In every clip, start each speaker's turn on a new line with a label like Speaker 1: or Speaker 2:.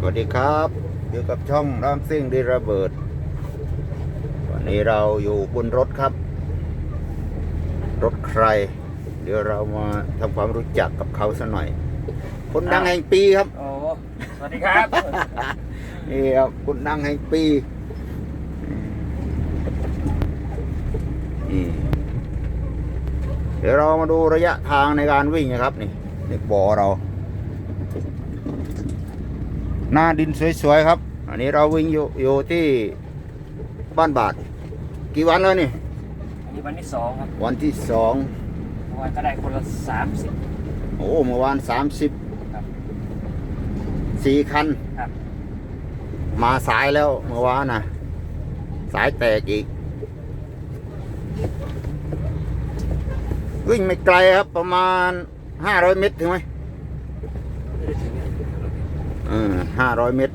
Speaker 1: สวัสดีครับอยู่กับช่องรามซิ่งดีระเบิด วันนี้เราอยู่บนรถครับ รถใคร เดี๋ยวเรามาทำความรู้จักกับเขาสักหน่อย คนดังแห่งปีครับ
Speaker 2: โอ้สวัสดีครับ
Speaker 1: นี่ครับคนดังแห่งปีนี่เดี๋ยวเรามาดูระยะทางในการวิ่งนะครับ นี่นี่บ่อเรา หน้าดินสวยๆครับ อันนี้เราวิ่งอยู่อยู่ที่บ้านบาท กี่วันแล้วนี่
Speaker 2: วันนี้วันที่สองครับ
Speaker 1: วันที่สอง
Speaker 2: เมื่อวานก็ได้คนละสามสิบ
Speaker 1: โอ้เมื่อวานสามสิบ
Speaker 2: ครับ
Speaker 1: สี่คัน
Speaker 2: ครับ
Speaker 1: มาสายแล้วเมื่อวานนะสายแตกอีก วิ่งไม่ไกลครับประมาณห้าร้อยเมตรถึงไหมเออ ห้าร้อยเมตร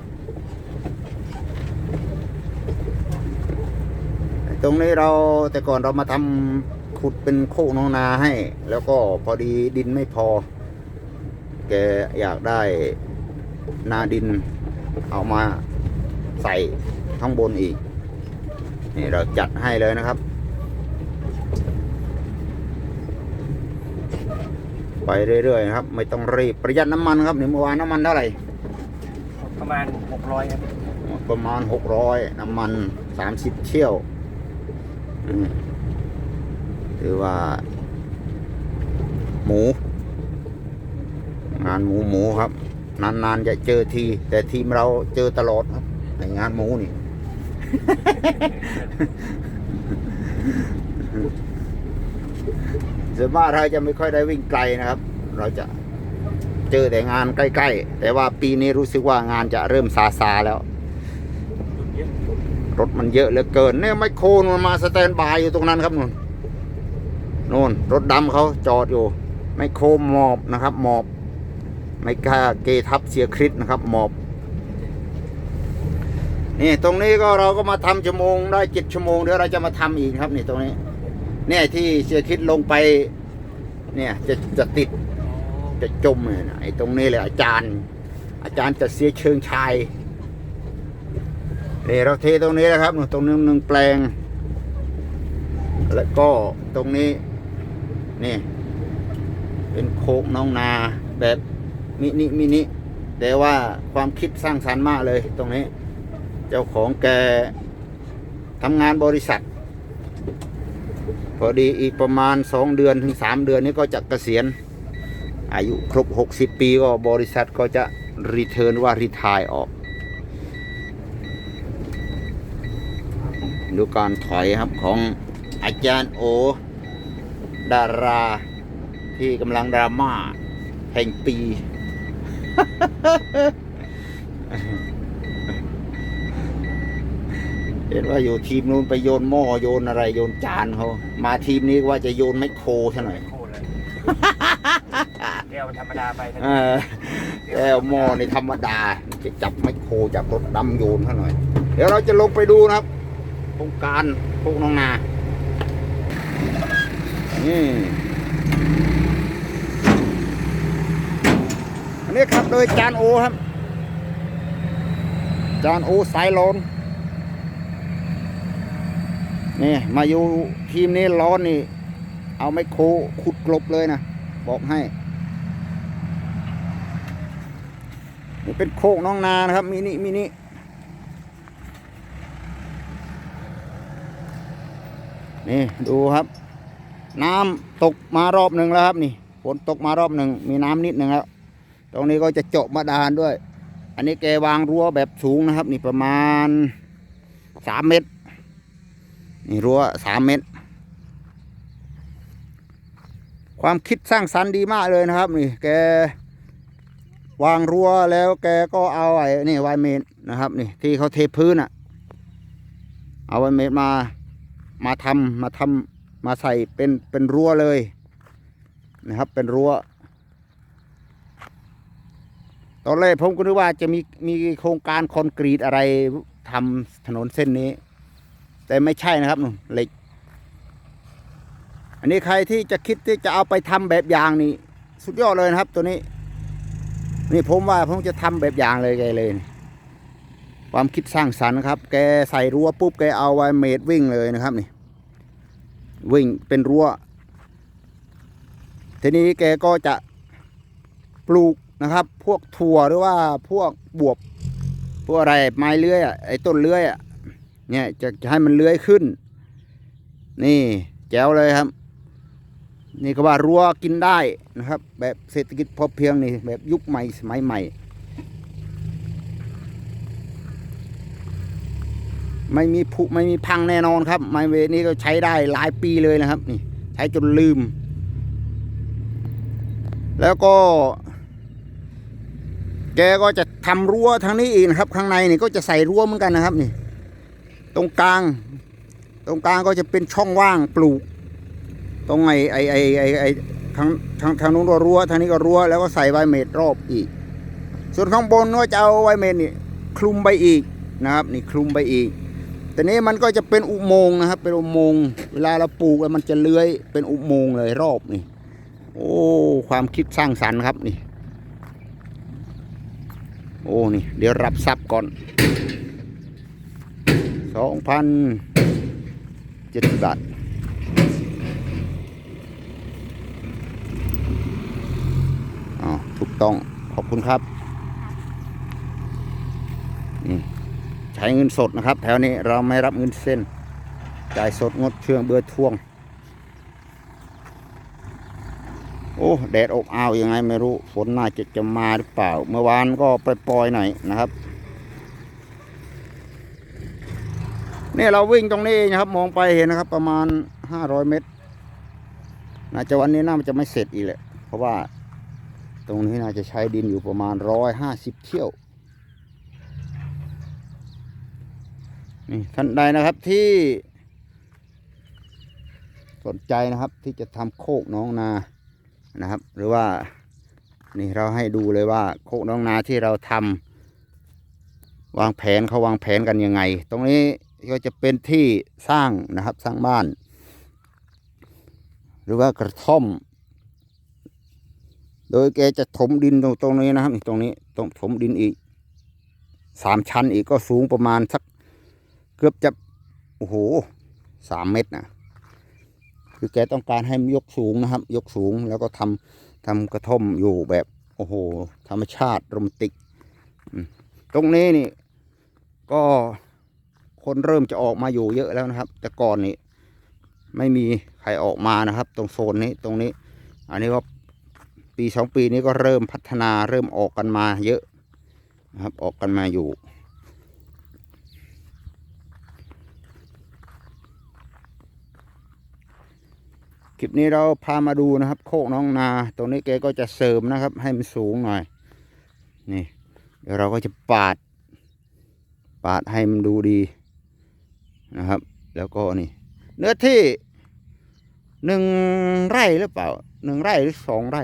Speaker 1: ตรงนี้เราแต่ก่อนเรามาทำขุดเป็นโคกนองนาให้ แล้วก็พอดีดินไม่พอ แกอยากได้นาดินเอามาใส่ข้างบนอีก นี่เราจัดให้เลยนะครับ ไปเรื่อยๆนะครับ ไม่ต้องรีบประหยัดน้ำมันครับนี่เมื่อวานน้ำมันเท่าไหร่
Speaker 2: ประมาณหกร้อยครับ
Speaker 1: ประมาณหกร้อยน้ำมันสามสิบเที่ยวอืมถือว่า หมู งานหมูหมูครับ นานๆจะเจอที แต่ทีมเราเจอตลอดครับในงานหมูนี่ ส่วนมากเราจะไม่ค่อยได้วิ่งไกลนะครับ เราจะ เจอแต่งานใกล้ ๆ แต่ว่าปีนี้รู้สึกว่างานจะเริ่มซาซาแล้ว รถมันเยอะเหลือเกินเนี่ยไมโครมันมาสแตนบายอยู่ตรงนั้นครับนู่นนู่นรถดำเขาจอดอยู่ไมโครหมอบนะครับหมอบไม่กล้าเกทับเสียคริสนะครับหมอบนี่ตรงนี้ก็เราก็มาทำชั่วโมงได้เจ็ดชั่วโมงเดี๋ยวเราจะมาทำอีกครับนี่ตรงนี้ เนี่ยที่เสียคริสลงไป เนี่ยจะจะติด จะจมเนี่ยนะไอ้ตรงนี้เลยอาจารย์ อาจารย์จะเสียเชิงชายนี่เราเทตรงนี้นะครับตรงนี้หนึ่งแปลง แล้วก็ตรงนี้นี่เป็นโคกน้องนาแบบมินิมินิแต่ว่าความคิดสร้างสรรค์มากเลยตรงนี้ เจ้าของแกทำงานบริษัท พอดีอีกประมาณสองเดือนถึงสามเดือนนี้ก็จะเกษียณ อายุครบ 60 ปีก็บริษัทก็จะรีเทิร์นว่ารีทายออก ดูการถอยครับของอาจารย์โอ ดาราที่กำลังดราม่าแห่งปี เห็นว่าอยู่ทีมนู้นไปโยนหม้อโยนอะไรโยนจานเขามาทีมนี้ว่าจะโยนไมโครซะหน่อย
Speaker 2: โคตรเลยเดี๋ยวมันธรรมดาไปนะ
Speaker 1: เออแก้วหม้อในธรรมดาจะจับไมคโครจับรถดำโยนเขาหน่อย เดี๋ยวเราจะลงไปดูนะครับโครงการพวกน้องนานี่อันนี้ครับโดยจานโอครับ จานโอสายร้อนนี่มาอยู่ทีมนี้ร้อนนี่ เอาไมโครขุดกลบเลยนะ บอกให้ นี่เป็นโคกน้องนานะครับมินิมินินี่ดูครับ น้ำตกมารอบหนึ่งแล้วครับนี่ฝนตกมารอบหนึ่งมีน้ำนิดหนึ่งแล้วตรงนี้ก็จะเจาะมาดานด้วย อันนี้แกวางรั้วแบบสูงนะครับ นี่ประมาณสามเมตรนี่รั้วสามเมตร ความคิดสร้างสรรค์ดีมากเลยนะครับ นี่แก วางรั้วแล้วแกก็เอาไอ้นี่ไวเมดนะครับนี่ที่เขาเทพื้นอะ เอาไวเมดมามาทำมาทำมาใส่เป็นเป็นรั้วเลยนะครับ เป็นรั้ว ตอนแรกผมก็นึกว่าจะมีมีโครงการคอนกรีตอะไรทำถนนเส้นนี้ แต่ไม่ใช่นะครับนู่นเหล็ก อันนี้ใครที่จะคิดที่จะเอาไปทำแบบอย่างนี่สุดยอดเลยนะครับ ตัวนี้ นี่ผมว่าผมจะทำแบบอย่างเลยแกเลยนี่ความคิดสร้างสรรค์ครับ แกใส่รั้วปุ๊บแกเอาไว้เมตรวิ่งเลยนะครับนี่ วิ่งเป็นรั้ว ทีนี้แกก็จะปลูกนะครับ พวกถั่วหรือว่าพวกบวบพวกอะไรไม้เลื้อยอะไอ้ต้นเลื้อยอะเนี่ยจะจะให้มันเลื้อยขึ้น นี่แจ๋วเลยครับ นี่ก็ว่ารั้วกินได้นะครับ แบบเศรษฐกิจพอเพียงนี่แบบยุคใหม่สมัยใหม่ ไม่มีผุไม่มีพังแน่นอนครับ ไมเวนี้ก็ใช้ได้หลายปีเลยนะครับ นี่ ใช้จนลืม แล้วก็ แกก็จะทำรั้วทางนี้อีกนะครับ ข้างในนี่ก็จะใส่รั้วเหมือนกันนะครับ นี่ ตรงกลาง ตรงกลางก็จะเป็นช่องว่างปลูก ตรงไอ้ไอ้ไอ้ไอ้ไอ้ทางทางทางนู้นก็รั้วทางนี้ก็รั้วแล้วก็ใส่ไวเมดรอบอีก ส่วนข้างบนก็จะเอาไวเมดนี่คลุมไปอีกนะครับนี่คลุมไปอีก แต่นี้มันก็จะเป็นอุโมงค์นะครับ เป็นอุโมงค์เวลาเราปลูกแล้วมันจะเลื้อยเป็นอุโมงค์เลยรอบนี่ โอ้ความคิดสร้างสรรค์ครับนี่ โอ้นี่ เดี๋ยวรับทรัพย์ก่อนสองพันเจ็ดสิบบาท อ๋อ ถูกต้องขอบคุณครับนี่ใช้เงินสดนะครับ แถวนี้เราไม่รับเงินเส้น จ่ายสดงดเชื่องเบอร์ทวง โอ้แดดอบอ้าวยังไงไม่รู้ฝนน่าจะจะมาหรือเปล่า เมื่อวานก็ปล่อยๆหน่อยนะครับนี่เราวิ่งตรงนี้เองนะครับ มองไปเห็นนะครับ ประมาณ500เมตรน่าจะวันนี้น่าจะไม่เสร็จอีกแหละเพราะว่า ตรงนี้น่าจะใช้ดินอยู่ประมาณร้อยห้าสิบเที่ยวนี่ท่านใดนะครับที่ สนใจนะครับที่จะทำโคกน้องนานะครับ หรือว่านี่เราให้ดูเลยว่าโคกน้องนาที่เราทำวางแผนเขาวางแผนกันยังไง ตรงนี้ก็จะเป็นที่สร้างนะครับสร้างบ้าน หรือว่ากระท่อม โดยแกจะถมดินตรงตรงนี้นะครับตรงนี้ต้องถมดินอีกสามชั้นอีกก็สูงประมาณสักเกือบจะโอ้โหสามเมตรนะคือแกต้องการให้ยกสูงนะครับ ยกสูงแล้วก็ทำทำกระท่อมอยู่แบบโอ้โห ธรรมชาติโรแมนติกตรงนี้นี่ ก็คนเริ่มจะออกมาอยู่เยอะแล้วนะครับ แต่ก่อนนี่ไม่มีใครออกมานะครับ ตรงโซนนี้ตรงนี้ อันนี้ก็ ปีสองปีนี้ก็เริ่มพัฒนาเริ่มออกกันมาเยอะนะครับออกกันมาอยู่ คลิปนี้เราพามาดูนะครับ โคกน้องนา ตรงนี้แกก็จะเสริมนะครับ ให้มันสูงหน่อย นี่ เดี๋ยวเราก็จะปาด ปาดให้มันดูดีนะครับ แล้วก็นี่ เนื้อที่หนึ่งไร่หรือเปล่าหนึ่งไร่หรือสองไร่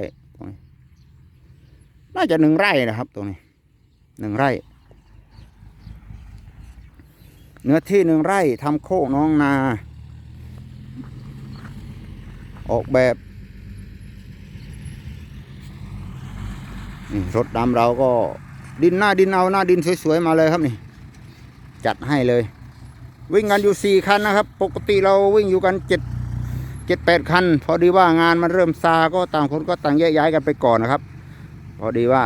Speaker 1: น่าจะหนึ่งไร่นะครับตรงนี้หนึ่งไร่ เนื้อที่หนึ่งไร่ทำโคกน้องนา ออกแบบนี่รถดำเราก็ดินหน้าดินเอาหน้าดินสวยๆมาเลยครับนี่ จัดให้เลย วิ่งกันอยู่สี่คันนะครับ ปกติเราวิ่งอยู่กันเจ็ดเจ็ดแปดคัน พอดีว่างานมันเริ่มซาก็ต่างคนก็ต่างแยกย้ายกันไปก่อนนะครับ พอดีว่า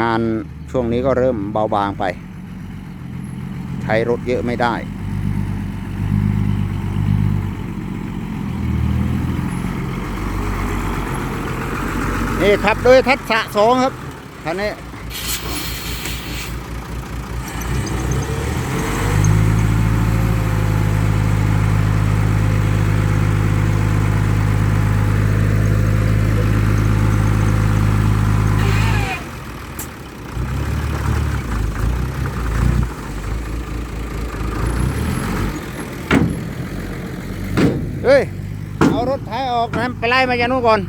Speaker 1: งานช่วงนี้ก็เริ่มเบาบางไป ใช้รถเยอะไม่ได้นี่ขับโดยทัศะสองครับคันนี้ เฮ้ย เอารถ ไถออกนไปไล่มาจากนู้นก่อน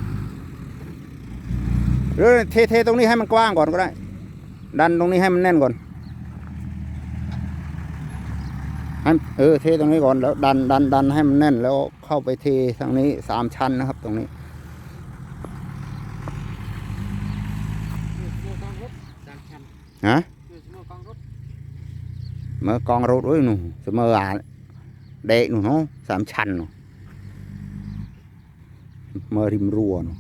Speaker 1: หรือเทเทตรงนี้ให้มันกว้างก่อนก็ได้ ดันตรงนี้ให้มันแน่นก่อนให้เออเทตรงนี้ก่อนแล้วดันดันดันให้มันแน่น แล้วเข้าไปเททางนี้สามชั้นนะครับ ตรงนี้ฮะเมื่อกองรถด้วยหนูเสมออะเด็กหนูเนาะสามชั้นหนูเมื่อริมรั้วหนู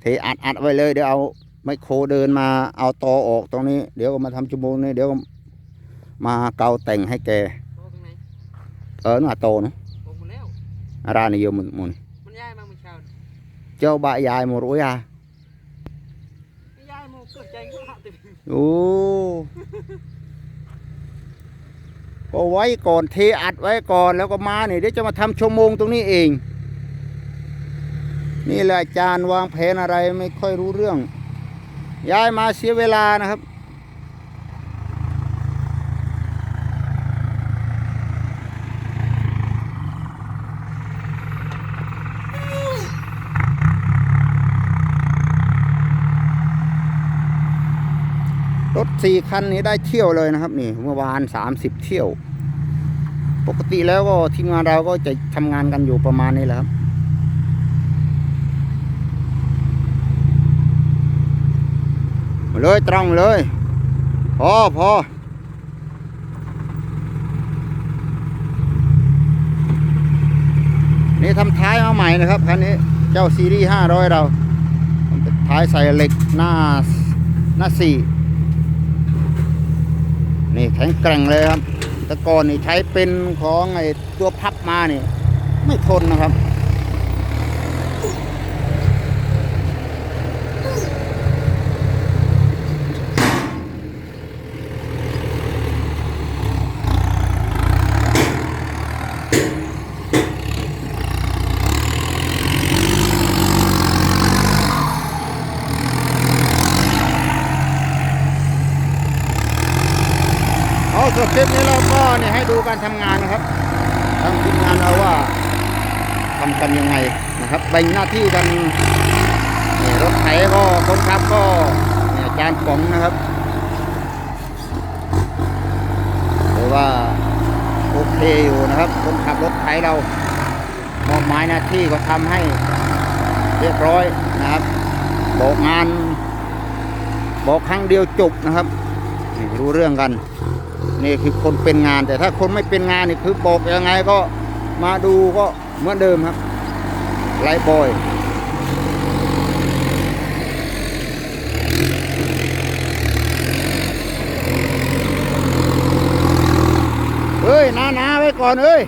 Speaker 1: เทอัดอัดไว้เลยเดี๋ยวเอาไมโครเดินมาเอาตอออกตรงนี้ เดี๋ยวก็มาทำชั่วโมงนี้เดี๋ยวก็มาเกาแต่งให้แก
Speaker 3: โตตรงไหน
Speaker 1: เออหน่าโตเนาะ
Speaker 3: โตหมดแล้ว
Speaker 1: อารานิยมมุนมุน
Speaker 3: มันย้ายมาเมื่อเช้า
Speaker 1: เจ้าบะยายมรู้ยา
Speaker 3: ไม่ย้ายมาเกิดใจก็หักเต็ม
Speaker 1: โอ้ ก็ไว้ก่อนเทอัดไว้ก่อนแล้วก็มาเนี่ยเดี๋ยวจะมาทำชั่วโมงตรงนี้เอง นี่แหละอาจารย์วางแผนอะไรไม่ค่อยรู้เรื่อง ย้ายมาเสียเวลานะครับ ถสี่คันนี้ได้เที่ยวเลยนะครับนี่เมื่อวานสามสิบเที่ยว ปกติแล้วก็ทีมงานเราก็จะทำงานกันอยู่ประมาณนี้แหละครับมาเลยตรงเลย พอพอนี่ทำท้ายมาใหม่นะครับคันนี้เจ้าซีรีส์ห้าร้อยเราท้ายใส่เหล็กหน้าหน้าสี่ นี่แข็งแกร่งเลยครับ แต่ก่อนนี่ใช้เป็นของไอ้ตัวพับมานี่ไม่ทนนะครับ เอาส่วนคลิปนี้เราก็เนี่ยให้ดูการทำงานนะครับทางทีมงานเราว่าทำกันยังไงนะครับแบ่งหน้าที่กันนี่รถไถก็คนขับก็เนี่ยจารย์ป๋องนะครับหรือว่าโอเคอยู่นะครับ คนขับรถไถเรามอบหมายหน้าที่ก็ทำให้เรียบร้อยนะครับบอกงานบอกครั้งเดียวจบนะครับ รู้เรื่องกัน นี่คือคนเป็นงานแต่ถ้าคนไม่เป็นงานนี่คือบอกยังไงก็มาดูก็เหมือนเดิมครับไลบอยเฮ้ยนานาไว้ก่อนเอ้ย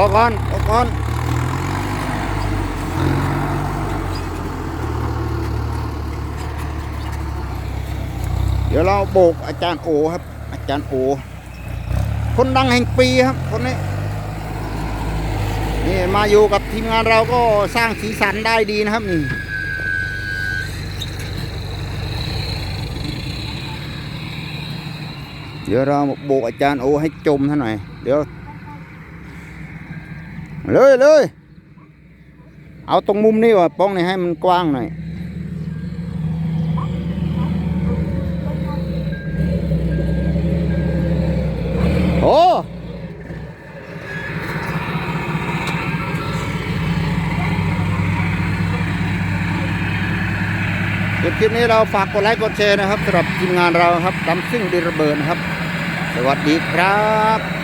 Speaker 1: ออกก่อนออกก่อนเดี๋ยวเราโบกอาจารย์โอครับ อาจารย์โอ คนดังแห่งปีครับคนนี้นี่มาอยู่กับทีมงานเราก็สร้างสีสันได้ดีนะครับนี่เดี๋ยวเราโบกอาจารย์โอให้จมท่านหน่อย เดี๋ยว เลยเลยเอาตรงมุมนี้ว่ะป้องนี่ให้มันกว้างหน่อยโอ้คลิปนี้เราฝากกดไลค์กดแชร์นะครับสำหรับทีมงานเราครับดำซิ่งดีระเบิดนะครับ สวัสดีครับ